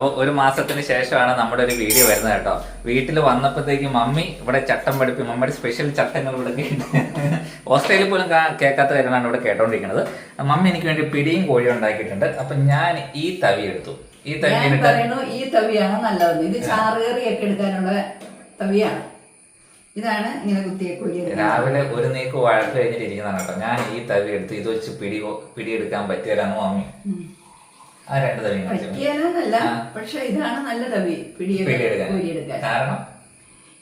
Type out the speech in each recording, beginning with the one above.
അപ്പോൾ ഒരു മാസത്തിന് ശേഷമാണ് നമ്മുടെ ഒരു വീഡിയോ വരുന്നത് കേട്ടോ. വീട്ടിൽ വന്നപ്പോഴത്തേക്ക് മമ്മി ഇവിടെ ചട്ടം പഠിപ്പി മമ്മിയുടെ സ്പെഷ്യൽ ചട്ടങ്ങൾ ഇവിടെ ഓസ്ട്രേലിയ പോലും കേൾക്കാത്ത കാര്യങ്ങളാണ് ഇവിടെ കേട്ടോണ്ടിരിക്കുന്നത്. മമ്മി എനിക്ക് വേണ്ടി പിടിയും കോഴിയും ഉണ്ടാക്കിയിട്ടുണ്ട്. അപ്പൊ ഞാൻ ഈ തവി എടുത്തു. ഈ തവി പറയുന്നു ഈ തവിയാണ് നല്ലത്. ഇത് ചാറുകറിയൊക്കെ എടുക്കാനുള്ള തവിയാണ്. ഇതാണ് ഇങ്ങനെ കുത്തിയ കുഴി രാവിലെ ഒരു നീക്ക് വഴക്ക് കഴിഞ്ഞിട്ടിരിക്കുന്നതാണ് കേട്ടോ. ഞാൻ ഈ തവി എടുത്ത്. ഇത് വെച്ച് പിടി പിടിയെടുക്കാൻ പറ്റിയാലാണ് മമ്മി. ആ രണ്ട് തവി കാണിച്ചു. പക്ഷെ ഇതാണ് നല്ല തവി പിടിയെടുക്കാൻ കാരണം?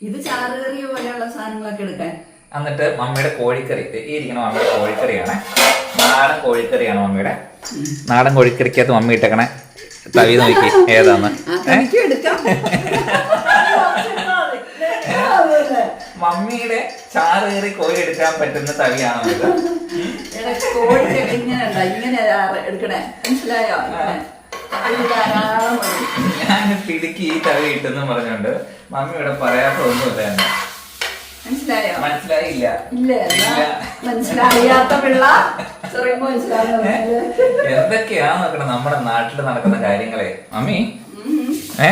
ഇത് ചാറുകറി പോലെയുള്ള സാധനങ്ങളൊക്കെ എടുക്കാൻ. എന്നിട്ട് മമ്മിയുടെ കോഴിക്കറി ഈ ഇരിക്കുന്ന മമ്മിയുടെ കോഴിക്കറിയാണ്. നാടൻ കോഴിക്കറിയാണ് മമ്മിയുടെ. നാടൻ കോഴിക്കറിക്കകത്ത് മമ്മി ഇട്ടേക്കണേ. തവി നോക്കി ഏതാന്ന്? മമ്മിയുടെ ചാറ് കയറി കോഴി എടുക്കാൻ പറ്റുന്ന തവിയാണ് ഇങ്ങനെ ഉണ്ടോ? ഇങ്ങനെ എടുക്കണേ. മനസ്സിലായോ? ധാരാളം. ഞാൻ പിടിക്ക് ഈ തവി ഇട്ടെന്ന് പറഞ്ഞോണ്ട് മമ്മി ഇവിടെ പറയാത്ത ഒന്നുമില്ല എന്നെ. മനസ്സിലായോ? മനസ്സിലായില്ല. ഇല്ല മനസ്സിലായാത്ത പിള്ള ചെറിയുമ്പോ മനസ്സിലാകുന്നില്ല എന്തൊക്കെയാ നോക്കണം നമ്മുടെ നാട്ടിൽ നടക്കുന്ന കാര്യങ്ങളെ? മമ്മി? ഏ?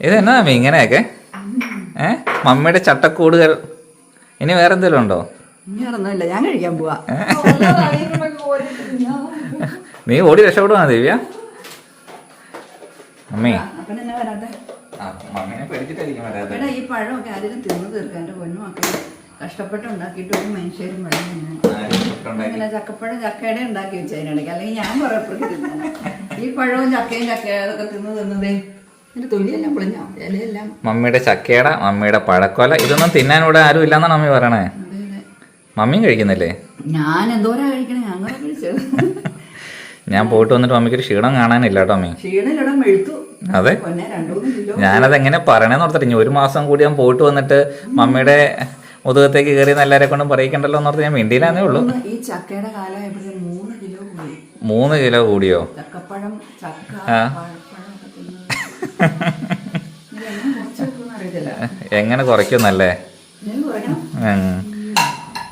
ഇത് എന്നാ മമ്മി ഇങ്ങനെയൊക്കെ? ഏ? മമ്മിയുടെ ചട്ടക്കൂടുകൾ. ഇനി വേറെന്തെങ്കിലും ഉണ്ടോ? ഇനിയൊന്നുമില്ല ഞാൻ കഴിക്കാൻ പോവാ. നീ ഓടി രക്ഷപ്പെടുവാ ദിവ്യ? അമ്മേ. ഈ പഴമൊക്കെ ആരെങ്കിലും തിന്നു തീർക്കാൻ എന്റെ പൊന്നും ഒക്കെ കഷ്ടപ്പെട്ട് ഉണ്ടാക്കിയിട്ട് ഒരു മനുഷ്യരും വെള്ളം ഇങ്ങനെ ആരും തൊട്ടുണ്ടാക്കി. ഇങ്ങനെ ചക്കപ്പഴം ചക്കയുടെ ഉണ്ടാക്കി വെച്ചതിനിടയ്ക്ക് അല്ലെങ്കിൽ ഞാൻ ഈ പഴവും ചക്കയും ചക്കയും അതൊക്കെ തിന്ന് തിന്നതേ. എന്റെ പൊളിഞ്ഞോ? ഇലയെല്ലാം? മമ്മിയുടെ ചക്കേട മമ്മിയുടെ പഴക്കൊല ഇതൊന്നും തിന്നാൻ ഇവിടെ ആരും ഇല്ലെന്നാണ് മമ്മി പറയണേ. മമ്മിയും കഴിക്കുന്നില്ലേ? ഞാൻ എന്തോരാ കഴിക്കണേ കഴിച്ചത് ഞാൻ പോയിട്ട് വന്നിട്ട് മമ്മിക്ക് ഒരു ക്ഷീണം കാണാനില്ല കേട്ടോ മമ്മി മെഴുത്തു. അതെ. ഞാനത് എങ്ങനെ പറയണേന്ന് ഓർത്തിട്ട് ഇനി ഒരു മാസം കൂടി ഞാൻ പോയിട്ട് വന്നിട്ട് മമ്മിയുടെ മുതുകത്തേക്ക് കയറി എല്ലാരെ കൊണ്ടും പറയിക്കണ്ടല്ലോ എന്ന് ഓർത്ത് ഞാൻ മിണ്ടിയിലാന്നേ ഉള്ളൂ. മൂന്ന് ഈ ചക്കയുടെ മൂന്ന് കിലോ കൂടി. മൂന്ന് കിലോ കൂടിയോ? ചക്കപ്പഴം ചക്ക എങ്ങനെ കുറയ്ക്കുന്നല്ലേ.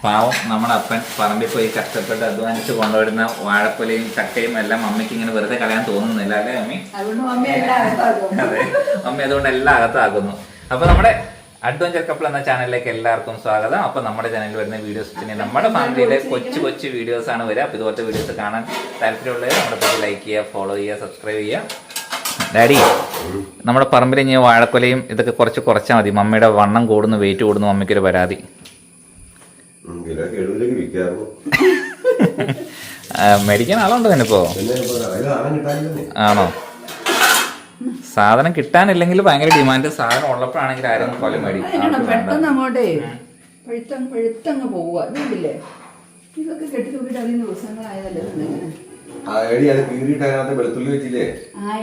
പാവം നമ്മുടെ അപ്പൻ പറമ്പിൽ പോയി കഷ്ടപ്പെട്ട് അധ്വാനിച്ച് കൊണ്ടുവരുന്ന വാഴക്കൊലയും ചക്കയും എല്ലാം അമ്മയ്ക്ക് ഇങ്ങനെ വെറുതെ കളയാൻ തോന്നുന്നില്ല അല്ലേ അമ്മി അതെ. അമ്മ അതുകൊണ്ട് എല്ലാം അകത്താക്കുന്നു. അപ്പൊ നമ്മുടെ അഡ്വഞ്ചർ കപ്പിൾ എന്ന ചാനലിലേക്ക് എല്ലാവർക്കും സ്വാഗതം. അപ്പൊ നമ്മുടെ ചാനലിൽ വരുന്ന വീഡിയോസ് പിന്നെ നമ്മുടെ ഫാമിലിയിലെ കൊച്ചു കൊച്ചു വീഡിയോസ് ആണ് വരിക. അപ്പൊ ഇതുപോലത്തെ വീഡിയോസ് കാണാൻ താല്പര്യമുള്ളവർ നമ്മുടെ പേജ് ലൈക്ക് ചെയ്യുക ഫോളോ ചെയ്യുക സബ്സ്ക്രൈബ് ചെയ്യുക. ഡാഡി നമ്മുടെ പറമ്പിൽ ഇനി വാഴക്കൊലയും ഇതൊക്കെ കുറച്ച് കുറച്ചാൽ മതി. മമ്മിയുടെ വണ്ണം കൂടുന്നു വെയിറ്റ് കൂടുന്നു മമ്മിക്കൊരു പരാതി. കിലോ എഴുപതിലേക്ക് വിൽക്കാറുള്ളൂ മേടിക്കാൻ ആളുണ്ടോ കിട്ടാനില്ലേ ആണോ? സാധനം കിട്ടാനില്ലെങ്കിൽ ഭയങ്കര ഡിമാൻഡ് സാധനം ഉള്ളപ്പോഴാണെങ്കിൽ ആരും പോലെ മേടിക്കും പെട്ടെന്ന് അങ്ങോട്ടേ പഴുത്തങ്ങ് പഴുത്തങ്ങ് പോവുക. ഇതുണ്ടല്ലേ ഇതൊക്കെ കെട്ടിത്തൂക്കിട്ട് അതിന് ദിവസങ്ങളായതല്ലേ ഇങ്ങനെ. ആ എടി അത് കീറിയിട്ട് അതിനകത്ത് വെളുത്തുള്ളി ആ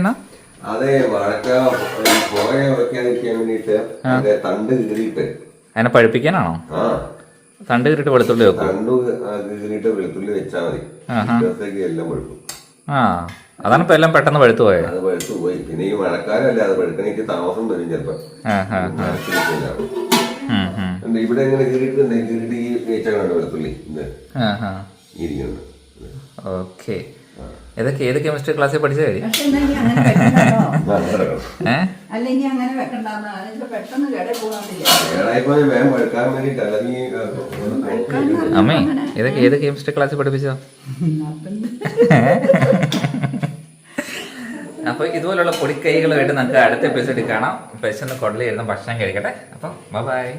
എന്നാ? കേട്ടോ അതെ വഴക്ക പുറകെ വെക്കാതിരിക്കാൻ വേണ്ടിട്ട് തണ്ട് കീറിയിട്ട് അതിനെ പഴുപ്പിക്കാനാണോ? തണ്ട് കീറിട്ട് വെളുത്തുള്ളി വെക്കും? തണ്ട് കീറിയിട്ട് വെളുത്തുള്ളി വെച്ചാൽ മതി. എല്ലാം പഴുക്കും. ആ. അതാണ് ഇപ്പൊ എല്ലാം പെട്ടെന്ന് പഴുത്തു പോയത് അത് പഴുത്തു പോയി. പിന്നെ ഈ മഴക്കാലല്ലേ അത് പഴുക്കണേക്ക് താമസം വരും ചിലപ്പോ. ഇവിടെ ഇങ്ങനെ കീറിയിട്ട് കീറിയിട്ട് ഈ വെച്ചാണ് വെളുത്തുള്ളി? ഇരിക്കുന്നുണ്ട്. ഓക്കെ. ഇതൊക്കെ ഏത് കെമിസ്ട്രി ക്ലാസ്സിൽ പഠിച്ച കാര്യം പെട്ടെന്ന് അമ്മേ ഇതൊക്കെ ഏത് കെമിസ്ട്രി ക്ലാസ്സിൽ പഠിപ്പിച്ചോ? അപ്പൊ ഇതുപോലുള്ള പൊടിക്കൈകളുമായിട്ട് നമുക്ക് അടുത്ത എപ്പിസോഡിൽ കാണാം. പെശന്ന് കൊടലിരുന്ന് ഭക്ഷണം കഴിക്കട്ടെ. അപ്പം ബൈ